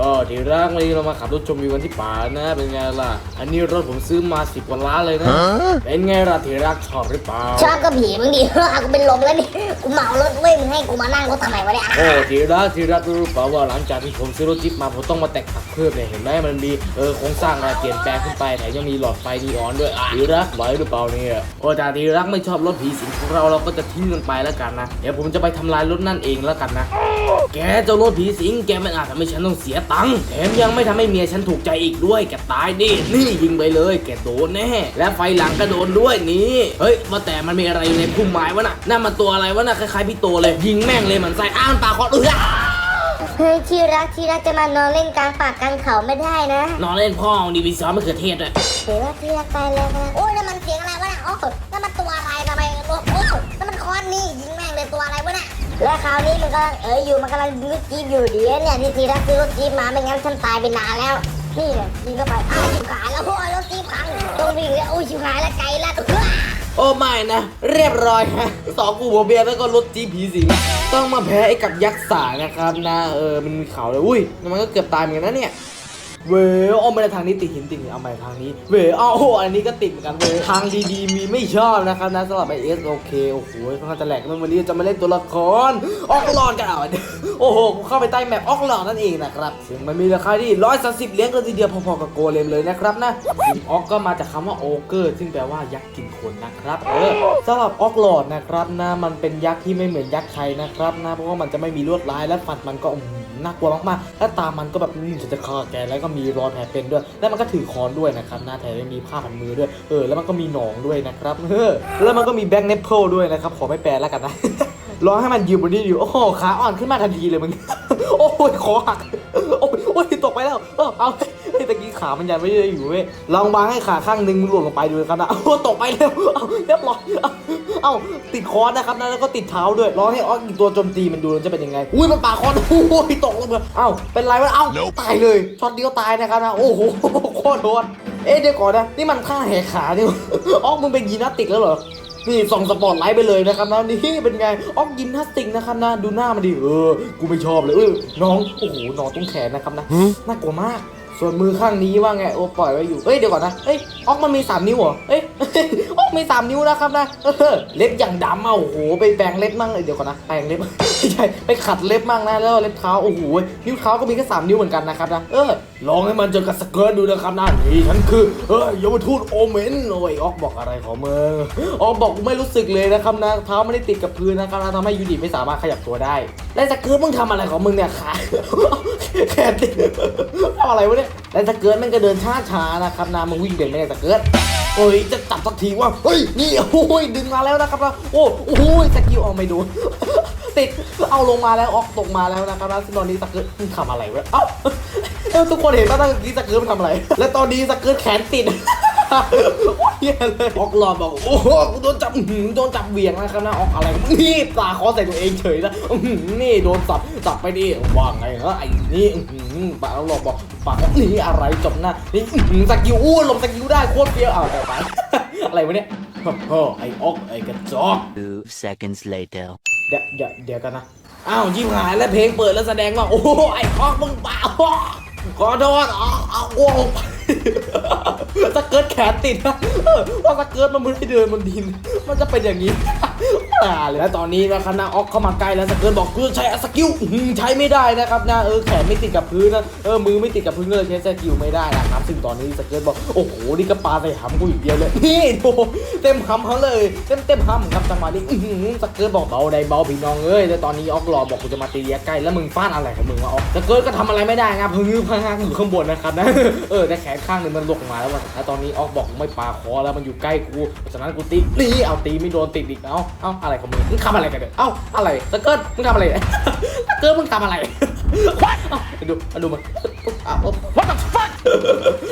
ก็ที่รักวันนี้เรามาขับรถชมวิวกันที่ป่านะ เป็นไงล่ะ อันนี้รถผมซื้อมาสิบกว่าล้านเลยนะ เป็นไงล่ะที่รักชอบหรือเปล่า ชอบก็ผีมึงดิ กูเป็นลมแล้วนี่ กูเหมารถเว้ยมึงให้กูมานั่งรถทำไมวะเนี่ยโอ้ที่รักที่รักรู้เปล่าว่าหลังจากที่ผมซื้อรถจิ๊บมาผมต้องมาแต่งขับเพิ่มเนี่ยเห็นไหมมันมีเออโครงสร้างอะไรเปลี่ยนแปลงขึ้นไปแถมยังมีหลอดไฟนีออนด้วยอะที่รักไหวหรือเปล่าเนี่ยโอ้แต่ที่รักไม่ชอบรถผีสิงของเราเราก็จะทิ้งมันไปแล้วกันนะ เดี๋ยวผมจะไปทำลายรถนั่นเองแล้วกันนะ แกเจ้ารถผีสิงแกไม่อาจทำให้ฉันต้องเสียตังค์แถมยังไม่ทำให้เมียฉันถูกใจอีกด้วยแกตายดินี่ยิงไปเลยแกโดนแน่ และไฟหลังก็โดนด้วยนี่เฮ้ยว่าแต่มันมีอะไรอยู่ในพุ่มไม้วะน่ะนั่นมันตัวอะไรวะน่ะคล้ายๆพี่โตเลย ยิงแม่งเลยเหมือนใส่อ้าวมันปากคอเออเฮ้ยที่รักที่รักจะมานอนเล่นกลางป่ากลางเขาไม่ได้นะ นอนเล่นพ่อดีวิซอสมะเขือเทศด้วยเดี๋ยวว่าที่รักไปแล้วนะโอ้ยนั่นมันเสียงอะไรวะเนี่ยโอ้ยนั่นมัน และคราวนี้มันกำลังเอออยู่มันกำลังยิงรถจี๊ปอยู่เดียวเนี่ยที่ที่รักซื้อรถจี๊ปมาไม่งั้นฉันตายไปนานแล้ว นี่เนี่ยยิงเข้าไปอ้าวชิบหายแล้วโอ้ยรถจี๊ปพังต้องวิ่งแล้วโอ้ยชิบหายแล้วไกลแล้วโอ้ไม่นะ เรียบร้อยฮะสองกูหัวเบียร์แล้วก็รถจีผีสิงต้องมาแพ้ไอ้กับยักษ์สานะครับนะ เออมันมีเขาเลยอุ้ยมันก็เกือบตายเหมือนกันนะเนี่ย เว้ยเอามาทางนี้ติดหินติดหินเอาใหม่ทางนี้ เว้ยเอาโอ้อันนี้ก็ติดเหมือนกันเว้ยทางดีๆมีไม่ชอบนะครับนะสำหรับไอเอสโอเคโอ้โหค่อนข้างจะแหลกแล้ววันนี้จะมาเล่นตัวละครออกหลอดกันเอาโอ้โหเข้าไปใต้แมปออกหลอดนั่นเองนะครับซึ่งมันมีราคาที่ร้อยสามสิบเหรียญกันทีเดียวพอๆกับโกเลมเลยนะครับนะออกก็มาจากคำว่าโอเกอร์ซึ่งแปลว่ายักษ์กินคนนะครับเออสำหรับออกหลอดนะครับนะมันเป็นยักษ์ที่ไม่เหมือนยักษ์ไทยนะครับนะเพราะว่ามันจะไม่มีลวดลายและฟันมันก็อื น่ากลัวมากๆ และตามันก็แบบอืมจะฆ่าแกแล้วก็มีรอยแผลเป็นด้วย แล้วมันก็ถือค้อนด้วยนะครับหน้าแถมยังมีผ้าพันมือด้วย เออ แล้วมันก็มีหนองด้วยนะครับเออแล้วมันก็มีแบ็กเนปเปิลด้วยนะครับ ขอไม่แปลแล้วกันนะร้องให้มันยืนบนนี้อยู่ โอ้โห ขาอ่อนขึ้นมาทันทีเลยมึง โอ้ยคอหัก โอ้ยโอ้ยตกไปแล้ว เออเอาเฮ้ตะกี้ขามันยันไม่ได้อยู่เว้ย ลองวางให้ขาข้างหนึงมึงหล่นลงไปดูนะครับนะโอ้ตกไปแล้วเอาเรียบร้อย เอาเอาติดคอนนะครับนะแล้วก็ติดเท้าด้วยรอให้ออกอีกตัวโจมตีมันดูมันจะเป็นยังไงอุ้ยมันปาคอนโอ้ยตกลงมาเอ้าเป็นไรวะเอ้าตายเลยช็อตเดียวตายนะครับนะโอ้โหโคตรโดนเอ๊ะเดี๋ยวก่อนนะนี่มันท่าแหกขานี่ออกมึงเป็นยีนาสติกแล้วเหรอนี่ส่องสปอตไลท์ไปเลยนะครับนะนี่เป็นไงออกยิมนาสติกนะครับนะดูหน้ามันดิเออกูไม่ชอบเลยเออน้องโอ้โหน้องตรงแขนนะครับนะน่ากลัวมาก ส่วนมือข้างนี้ว่าไงโอปล่อยไว้อยู่เอ้ยเดี๋ยวก่อนนะเอ้ยออกมันมีสามนิ้วเหรอเอ้ยออกมีสามนิ้วนะครับนะเล็บอย่างดำอะโอ้โหไปแปรงเล็บมั่งเลยเดี๋ยวก่อนนะแปรงเล็บไม่ใช่ไปขัดเล็บมั่งนะแล้วเล็บเท้าโอ้โหนิ้วเท้าก็มีแค่สามนิ้วเหมือนกันนะครับนะเออลองให้มันเจอกับสเกิร์ตดูนะครับนะนี่ฉันคือเออยมทูตโอเมนโอ้ยออกบอกอะไรของมึงออกบอกไม่รู้สึกเลยนะครับนะเท้าไม่ได้ติดกับพื้นนะครับนะทำให้ยูนิไม่สามารถขยับตัวได้ แล้วสเกิร์ตมึงทำอะไรของมึงเนี่ยขาแขนติดอะไรวะเนี่ยแล้วสเกิร์ตมันก็เดินช้าช้านะครับนะมึงวิ่งเป็นไม่ได้สเกิร์ตโอ้ยจะจับสักทีว่าเฮ้ยนี่โอ้ยดึงมาแล้วนะครับนะโอ้โอ้ยสกิลเอาไม่โดนติดเอาลงมาแล้วออกตกมาแล้วนะครับแล้วตอนนี้สเกิร์ตทำอะไรวะเอ้าทุกคนเห็นป่ะตอนนี้สเกิร์ตมันทำอะไร และตอนนี้สเกิร์ตแขนติด เหี้ยเลยออกหลอดบอกโอ้โหกูโดนจับอื้อหือโดนจับเหวี่ยงนะครับนะออกอะไรนี่ปลาคอใส่ตัวเองเฉยนะอื้อหือนี่โดนจับจับไปดิว่าไงเหรอไอ้นี่อื้อหือปลาหลอดบอกปลานี่อะไรจบหน้านี่อื้อหือสกิลอู้ลมสกิลได้โคตรเฟี้ยวอ้าวแต่ไป อะไรวะเนี่ยโอ้โหไอ้ออกไอ้กระจอก Two seconds later. เดี๋ยวเดี๋ยวเดี๋ยวกันนะ อ้าวยิ้มหายแล้วเพลงเปิดแล้วแสดงว่า โอ้โหไอ้ออกมึงเปล่าขอโทษอ๋อเอาอ้วก สเกิร์ตแขนติดนะเออว่าสเกิร์ตมันไม่ได้เดินบนดิน มันจะเป็นอย่างนี้อ่าแล้วตอนนี้นะครับนะออกเข้ามาใกล้แล้วสเกิร์ตบอกกูใช้สกิลใช้ไม่ได้นะครับนะเออแขนไม่ติดกับพื้นนะเออมือไม่ติดกับพื้นก็เลยใช้สกิลไม่ได้นะครับซึ่งตอนนี้สเกิร์ตบอกโอ้โหนี่ก็ปาใส่หำกูอีกเดียวเลยนี่โอ้เต็มหำเขาเลยเต็มเต็มหำครับจังหวะนี้สเกิร์ตบอกเบาได้เบาพี่น้องเอ้ยแล้วตอนนี้ออกรอบอกกูจะมาตีระยะใกล้แล้วมึงฟาดอะไรของมึงวะออกสเกิร์ตก็ทำอะไรไม่ได้ครับพึ่งพังอยู่ข้างบนนะครับนะเออแต่แขนข้างหนึงมันหลกมาแล้วแล้วตอนนี้ออกบอกไม่ปาคอแล้วมันอยู่ใกล้กูเพราะฉะนั้นกูตีนี่เอาตีไม่โดนติดอีกเอ้าเอ้าอะไรของมึงมึงทำอะไรกันเนี่ยเอ้าอะไรสเกิร์ตมึงทำอะไรสเกิร์ตมึงทำอะไรเอ้าไปดูมาดูมันเอาเอา What the fuck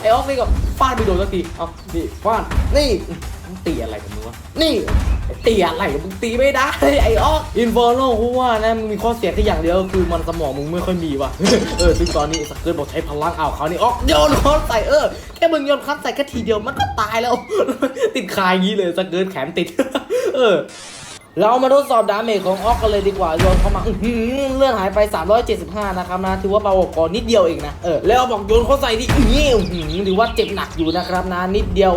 ไอ้ออกนี่ก็ฟาดไม่โดนสักทีเอานี่ฟาดนี่มึง ตีอะไรกับมึงวะ นี่ตีอะไรมึงตีไม่ได้ไอ้ออกอินฟอร์โลกูว่านะมึงมีข้อเสียแค่อย่างเดียวคือมันสมองมึงไม่ค่อยมีว่ะ เออซึ่งตอนนี้สเกิร์ตบอกใช้พลังเอาเขานี่ออกโยนค้อนใส่เออแค่มึงโยนค้อนใส่แค่ทีเดียวมันก็ตายแล้ว ติดคายงี้เลยสเกิร์ตแขนติด เออ เรามาทดสอบดาเมจของออกกันเลยดีกว่าโยนเข้ามาอื้อหือเลื่อนหายไป 375 นะครับนะ ถือว่าเบากว่ากอนิดเดียวเองนะ เออ แล้วบอกโยนเข้าใส่ที่นี่อื้อหือถือว่าเจ็บหนักอยู่นะครับนะ นิดเดียว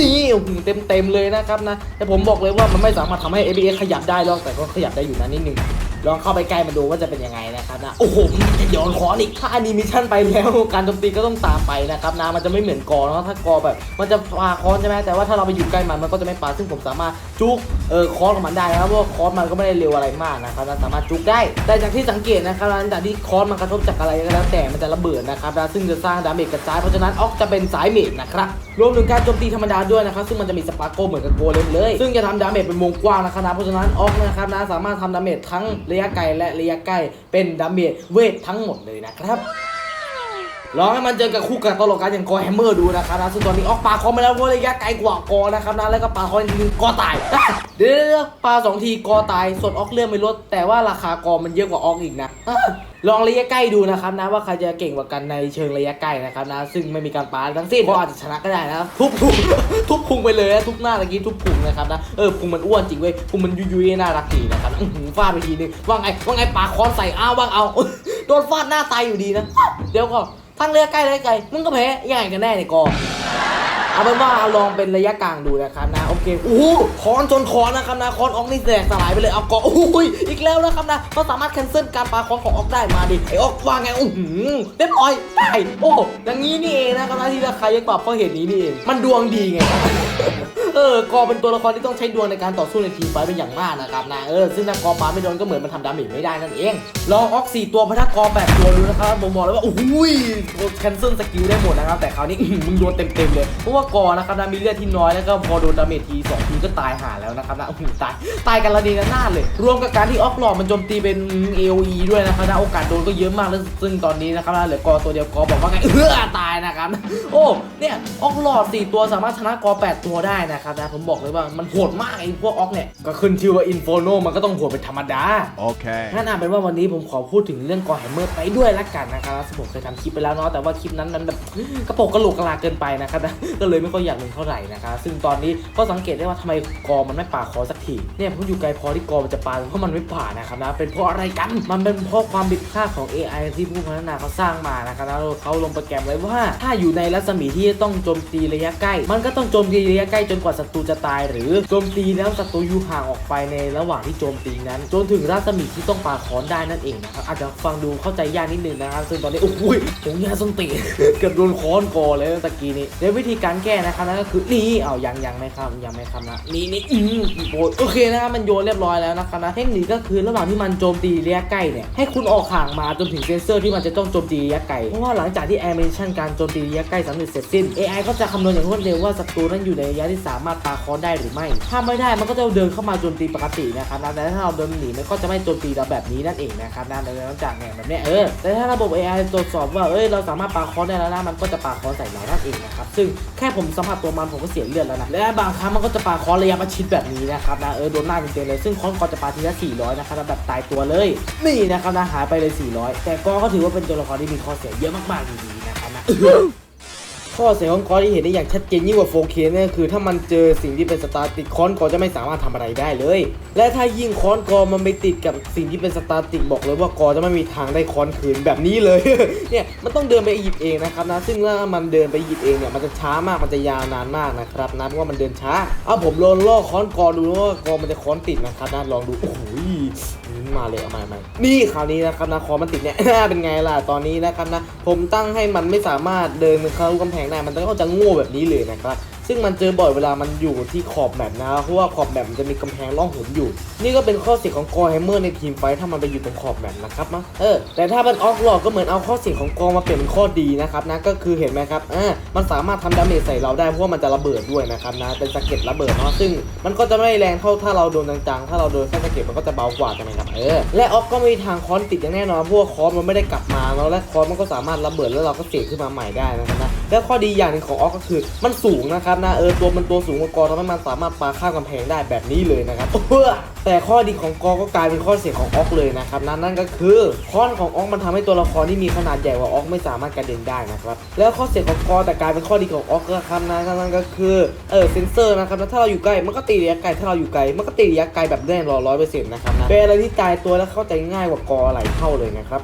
นี่เต็มเต็มเลยนะครับนะ แต่ผมบอกเลยว่ามันไม่สามารถทำให้ ABS ขยับได้หรอก แต่ก็ขยับได้อยู่นะนิดนึง ลองเข้าไปใกล้มาดูว่าจะเป็นยังไงนะครับนะ โอ้โหมันจะโยนคอนอีกถ้าอนิเมชันไปแล้วการโจมตีก็ต้องตามไปนะครับนะ มันจะไม่เหมือนกอเนาะถ้ากอแบบ มันจะปาคอนใช่ไหมแต่ว่าถ้าเราไปอยู่ใกล้มันมันก็จะไม่ปาซึ่งผมสามารถจุกเออคอนของมันได้นะครับเพราะว่าคอนมันก็ไม่ได้เร็วอะไรมากนะครับนะสามารถจุกได้ แต่จากที่สังเกตนะครับหลังจากที่คอนมันกระทบจากอะไรก็แล้วแต่มันจะระเบิดนะครับนะซึ่งจะสร้างดาเมจกระจายเพราะฉะนั้นออกจะเป็นสายเมจนะครับรวมถึงการโจมตีธรรมดาด้วยนะครับซึ่งมันจะมีสปาร์โกเหมือนกับโกเลมเลย ซึ่งจะทำดาเมจเป็นวงกว้างนะครับนะเพราะฉะนั้นออกนะครับนะสามารถทำดาเมจทั้งระยะไกลและระยะใกล้เป็นดาเมจเวททั้งหมดเลยนะครับ ลองให้มันเจอกับคู่กับตลกกันอย่างกอแฮมเมอร์ดูนะครับนะซึ่งตอนนี้ออกปาคอมไปแล้วเพราะระยะไกลกว่ากอนะครับนะแล้วก็ปาคออีกทีนึงกอตายเดี๋ยวเดี๋ยวปาสองทีกอตายส่วนออกเลื่อนไม่ลดแต่ว่าราคากอมันเยอะกว่าออกอีกนะลองระยะใกล้ดูนะครับนะว่าใครจะเก่งกว่ากันในเชิงระยะใกล้นะครับนะซึ่งไม่มีการปาทั้งสิ้นเพราะอาจจะชนะก็ได้นะครับทุบพุงทุบพุงไปเลยนะทุบหน้าตะกี้ทุบพุงนะครับนะเออพุงมันอ้วนจริงเว้ยพุงมันยุยยุยๆน่ารักดีนะครับหือฟาดไปทีนึงว่าไงว่าไงปาคอนใส่อ้าวว่างเอาโดนฟาดหน้าตายอยู่ดีนะ เดี๋ยวก่อน ทั้งระยะใกล้ระยะไกลมึงก็แพ้ยังไงกันแน่เนี่ยกอเอาเป็นว่าลองเป็นระยะกลางดูนะครับนะโอเคโอ้โหคอนจนคอนนะครับนะคอนออกนี่แตกสลายไปเลยเอากาะโอ้ยอีกแล้วนะครับนะเขาสามารถแคนเซิลการปาคอนของออกได้มาดิไอออกว่าไงโอ้โหเรียบร้อยได้โอ้อย่างนี้นี่เองนะครับนะที่ราคายังปรับเพราะเหตุนี้นี่เองมันดวงดีไง เออกอเป็นตัวละครที่ต้องใช้ดวงในการต่อสู้ในทีมไฟเป็นอย่างมากนะครับนะเออซึ่งถ้ากอปาไม่โดนก็เหมือนมันทำดาเมจไม่ได้นั่นเองลองออกสี่ตัวพัทกรแบบตัวดูนะครับผมบอกเลยว่าโอ้โหแคนเซิลสกิลได้หมดนะครับแต่คราวนี้มึงโดนเต็มๆเลยเพราะว่ากอนะครับนะมีเลือดที่น้อยแล้วก็พอโดนดาเมจทีสองทีก็ตายหาแล้วนะครับนะโอ้โหตายตายกันละดีกันหน้าเลย รวมกับการที่ออกหลอดมันโจมตีเป็น AOE ด้วยนะครับนะโอกาสโดนก็เยอะมากแล้วซึ่งตอนนี้นะครับนะเหลือกอตัวเดียวกอบอกว่าไงเออตายนะครับโอ้เนี่ยออกหลอดสี่ตัวสามารถชนะกอแปดตัวได้นะครับนะผมบอกเลยว่ามันโหดมากไอ้พวกออกเนี่ย ก็ขึ้นชื่อว่าอินโฟโนมันก็ต้องโหดเป็นธรรมดา Okay. งั้นเอาเป็นว่าวันนี้ผมขอพูดถึงเรื่องกอแฮมเมอร์ไปด้วยละกันนะครับซึ่งผมเคยทำคลิปไปแล้วเนาะแต่ว่าคลิปนั้นมันแบบกระโปรงกระโหลกกระลาเกินไปนะครับนะก็เลยไม่ค่อยอยากลงเท่าไหร่นะครับซึ่งตอนนี้ก็สังเกตได้ว่าทำไมกอมันไม่ป่าคอสักทีเนี่ยผมอยู่ไกลพอที่กอมันจะปาเพราะมันไม่ป่านะครับนะเป็นเพราะอะไรกันมันเป็นเพราะความผิดพลาดของ AI ที่ผู้พัฒนาเขาสร้างมานะครับแล้วเขาลงโปรแกรมไว้ว่า ถ้าอยู่ในรัศมีที่ต้องโจมตีระยะใกล้ มันก็ต้องโจมตีระยะใกล้จนกว่าศัตรูจะตายหรือโจมตีแล้วศัตรูอยู่ห่างออกไปในระหว่างที่โจมตีนั้น จนถึงรัศมีที่ต้องปาคอนได้นั่นเองนะครับอาจจะฟังดูเข้าใจยากนิดนึงนะครับซึ่งตอนนี้โอ้โหผมยาส้นตีเกือบโดนค้อนกอเลยตะกี้นี้ในวิธีการแก้นะครับนั่นก็คือนี่เอายังยังไม่ครับยังไม่ครับนะนี่นี่อืมโอ้ยโอเคนะครับมันโยนเรียบร้อยแล้วนะครับนะเทคนิคก็คือระหว่างที่มันโจมตีระยะใกล้เนี่ยให้คุณออกห่างมาจนถึงเซนเซอร์ที่มันจะต้องโจมตีระยะไกลเพราะว่าหลังจากที่แอนิเมชันการโจมตีระยะใกล้สำเร็จเสร็จสิ้น AI ก็จะคำนวณอย่างรวดเร็วว่าศัตรูนั้นอยู่ในระยะที่สามามารถปาคอนได้หรือไม่ ถ้าไม่ได้มันก็จะเดินเข้ามาโจมตีปกตินะครับนะแต่ถ้าเราเดินหนีมันก็จะไม่โจมตีเราแบบนี้นั่นเองนะครับนะหลังจากเนี่ยแบบนี้เออแต่ถ้าระบบ AI ตรวจสอบว่าเอ้ยเราสามารถปาคอนได้แล้วนะมันก็จะปาคอนใส่เรานั่นเองนะครับซึ่งแค่ผมสัมผัสตัวมันผมก็เสียเลือดแล้วนะและบางครั้งมันก็จะปาคอนระยะประชิดแบบนี้นะครับนะเออโดนหน้าเต็มๆเลยซึ่งคอนกอจะปาทีละ400นะครับแบบตายตัวเลยนี่นะครับนะหายไปเลย 400 แต่กอก็ถือว่าเป็นตัวละครที่มีข้อเสียเยอะมากๆอยู่ดีนะครับนะ ข้อเสียของคอนที่เห็นได้อย่างชัดเจนยิ่งกว่า 4K เนี่ยคือถ้ามันเจอสิ่งที่เป็นสตาร์ติกคอนกอจะไม่สามารถทำอะไรได้เลย และถ้ายิ่งคอนกอมันไปติดกับสิ่งที่เป็นสตาร์ติกบอกเลยว่ากอจะไม่มีทางได้คอนคืนแบบนี้เลยเนี่ยมันต้องเดินไปหยิบเองนะครับนะซึ่งถ้ามันเดินไปหยิบเองเนี่ยมันจะช้ามากมันจะยาวนานมากนะครับนะเพราะว่ามันเดินช้าเอาผมลองล่อคอนกอดูว่ากอมันจะคอนติดนะครับนะลองดูโอ้โห มาเลยเอาใหม่ใหม่นี่คราวนี้นะครับนะคอมันติดเนี่ย เป็นไงล่ะตอนนี้นะครับนะผมตั้งให้มันไม่สามารถเดินเข้ากำแพงได้มันก็จะโง่แบบนี้เลยนะครับ ซึ่งมันเจอบ่อยเวลามันอยู่ที่ขอบแมปนะ เพราะว่าขอบแมปมันจะมีกำแพงร่องหนอยู่ นี่ก็เป็นข้อเสียของกอแฮมเมอร์ในทีมไฟท์ถ้ามันไปอยู่ตรงขอบแมปนะครับนะเออแต่ถ้ามันออกหลอกก็เหมือนเอาข้อเสียของกอมาเปลี่ยนเป็นข้อดีนะครับนะก็คือเห็นไหมครับอ่ามันสามารถทำดาเมจใส่เราได้เพราะว่ามันจะระเบิดด้วยนะครับนะเป็นสะเก็ดระเบิดเนาะซึ่งมันก็จะไม่แรงเท่าถ้าเราโดนจังๆถ้าเราโดนแค่สะเก็ดมันก็จะเบากว่าใช่ไหมครับเออและออกก็ไม่มีทางคอนติดอย่างแน่นอนเพราะว่าคอนมันไม่ได้กลับมาแล้วและคอนมันก็สามารถระเบิดแล้วเราก็เสกขึ้นมาใหม่ได้นะครับนะแล้วข้อดีอย่างหนึ่งของออกก็คือ มันสูงนะครับนะเออตัวมันตัวสูงกว่ากอทำให้มันสามารถปาข้ามกำแพงได้แบบนี้เลยนะครับเออแต่ข้อดีของกอก็กลายเป็นข้อเสียของออกเลยนะครับนั่นนั่นก็คือค้อนของออกมันทำให้ตัวละครที่มีขนาดใหญ่กว่าออกไม่สามารถกระเด็นได้นะครับแล้วข้อเสียของกอแต่กลายเป็นข้อดีของออกก็ครับนะนั่นก็คือเออเซนเซอร์นะครับนะถ้าเราอยู่ใกล้มันก็ตีระยะไกลถ้าเราอยู่ไกลมันก็ตีระยะไกลแบบแน่นอนร้อยเปอร์เซ็นต์นะครับนะเป็นอะไรที่ตายตัวและเข้าใจง่ายกว่ากอหลายเท่าเลยนะครับ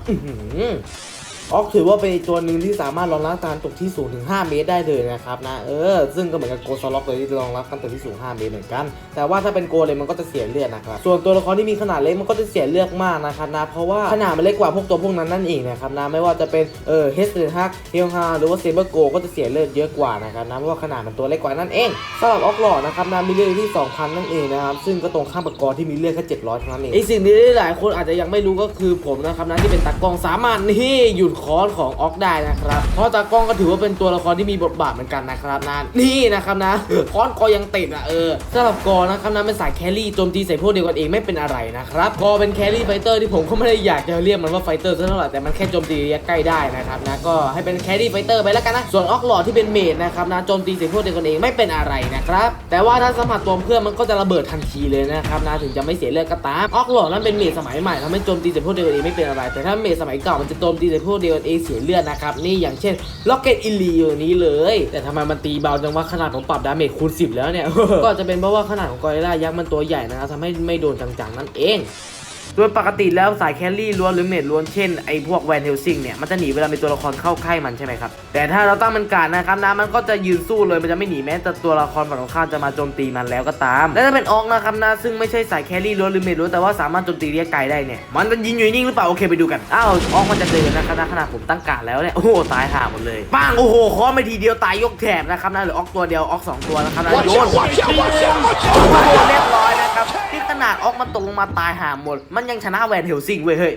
ออกถือว่าเป็นตัวหนึ่งที่สามารถรองรับการตกที่สูงถึง 5 เมตรได้เลยนะครับนะเออซึ่งก็เหมือนกับโกสล็อกเลยที่รองรับการตกที่สูง 5 เมตรเหมือนกัน แต่ว่าถ้าเป็นโกเลยมันก็จะเสียเลือดนะครับส่วนตัวละครที่มีขนาดเล็กมันก็จะเสียเลือดมากนะครับนะเพราะว่าขนาดมันเล็กกว่าพวกตัวพวกนั้นนั่นเองนะครับนะไม่ว่าจะเป็นเออเฮสเดนฮักเฮลฮาหรือว่าเซเบอร์โกก็จะเสียเลือดเยอะกว่านะครับนะเพราะว่าขนาดมันตัวเล็กกว่านั่นเองสำหรับออกหล่อนะครับนะมีเลือดที่ 2,000 นั่นเองนะครับซึ่งก็ตรงข้ามกับกอที่มีเลือดแค่700เท่านั้นเองอีกสิ่งนึงที่หลายคนอาจจะยังไม่รู้ก็คือผมนะครับนะที่เป็นตากล้องสามารถนี่หยุดคอนของออกได้นะครับ เพราะตากล้องก็ถือว่าเป็นตัวละครที่มีบทบาทเหมือนกันนะครับนะนี่นะครับนะคอนกอยังติดอะเออสำหรับกอนะครับนะเป็นสายแครี่โจมตีใส่พวกเดียวกันเองไม่เป็นอะไรนะครับกอเป็นแครี่ไฟเตอร์ที่ผมก็ไม่ได้อยากจะเรียกมันว่าไฟเตอร์ซะเท่าไหร่แต่มันแค่โจมตีระยะใกล้ได้นะครับนะก็ให้เป็นแครี่ไฟเตอร์ไปแล้วกันนะส่วนออกหลอดที่เป็นเมดนะครับนะโจมตีใส่พวกเดียวกันเองไม่เป็นอะไรนะครับแต่ว่าถ้าสัมผัสตัวเพื่อนมันก็จะระเบิดทันทีเลยนะครับนะถึงจะไม่เสียเลือดก็ตามออกหลอดนั้นเป็นเมดสมัยใหม่ทำให้โจมตีใส่พวกเดียวกันเองไม่เป็นอะไร แต่ถ้าเมดสมัยเก่ามันจะโจมตีใส่พวกเดียวกันเอเสียเลือดนะครับ นี่อย่างเช่นล็อกเก็ตอิลีอย่านี้เลย แต่ทำไมมันตีเบาจังว่าขนาดผมปรับดาเมจคูณ 10 แล้วเนี่ย ก็จะเป็นเพราะว่าขนาดของกอริล่ายักษ์มันตัวใหญ่นะครับทำให้ไม่โดนจังๆนั่นเอง โดยปกติแล้วสายแคลรี่ล้วนหรือเมดล้วนเช่นไอพวกแวนเฮลซิงเนี่ยมันจะหนีเวลามีตัวละครเข้าใกล้มันใช่ไหมครับ แต่ถ้าเราตั้งมันการดนะครับนะมันก็จะยืนสู้เลยมันจะไม่หนีแม้แต่ตัวละครฝั่งตรงข้ามจะมาโจมตีมันแล้วก็ตาม และถ้าเป็นออกนะครับนะซึ่งไม่ใช่สายแคลรี่ล้วนหรือเมดล้วนแต่ว่าสามารถโจมตีระยะไกลได้เนี่ยมันจะยิงอยู่นิ่งหรือเปล่าโอเคไปดูกันอ้าวออกมันจะเดินนะครับนะขนาดผมตั้งการดแล้วเนี่ยโอ้โหตายห่าหมดเลยปังโอ้โหคอไปทีเดียวตายยกแถบนะครับนะหรือออกตัวเดียวออกสองตัวนะครับนะโยนโอ้โหเรียบร้อยนะครับที่ข นาดออกมาตกลงมาตายหาหมด มันยังชนะแวนเฮลซิงเว้ยเฮ้ย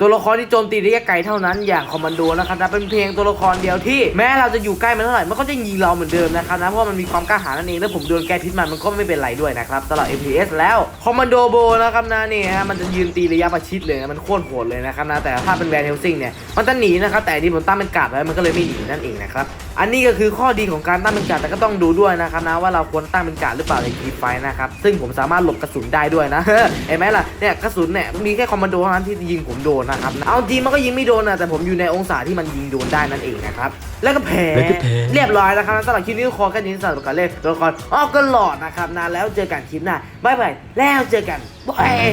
ตัวละครที่โจมตีระยะไกลเท่านั้นอย่างคอมมานโดนะครับนะเป็นเพียงตัวละครเดียวที่แม้เราจะอยู่ใกล้มันเท่าไหร่มันก็จะยิงเราเหมือนเดิมนะครับนะเพราะมันมีความกล้าหาญนั่นเองแล้วผมโดนแก้พิษมันมันก็ไม่เป็นไรด้วยนะครับสำหรับ FPS แล้วคอมมานโดโบนะครับนะนี่ฮะมันจะยืนตีระยะประชิดเลยนะมันโคตรโหดเลยนะครับนะแต่ถ้าเป็นแวนเฮลซิงเนี่ยมันจะหนีนะครับแต่นี่ผมตั้งเป็นกาดไว้มันก็เลยไม่หนีนั่นเองนะครับอันนี้ก็คือข้อดีของการตั้งเป็นกาดแต่ก็ต้องดูด้วยนะครับนะว่าเราควรตั้งเป็นกาดหรือเปล่าในทีไฟนะครับซึ่งผมสามารถหลบกระสุนได้ด้วยนะเห็นไหมล่ะเนี่ยกระสุนเนี่ยมีแค่คอมมานโดเท่านั้นที่ยิงผมโดนนะครับ เอาจริงมันก็ยิงไม่โดนนะแต่ผมอยู่ในองศาที่มันยิงโดนได้นั่นเองนะครับ แล้วก็แพ้แล้วก็แพ้เรียบร้อยแล้วครับสำหรับคลิปนี้ก็ขอแค่นี้สำหรับการเล่นตัวละครอ้อก็หลอดนะครับนะแล้วเจอกันคลิปหน้าบายบายแล้วเจอกันบาย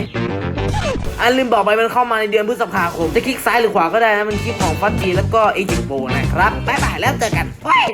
อันลืมบอกไปมันเข้ามาในเดือนพฤษภาคม จะคลิกซ้ายหรือขวาก็ได้นะมันคลิปของฟัตจีแล้วก็เอจิโบนะครับบายบายแล้วเจอกันบาย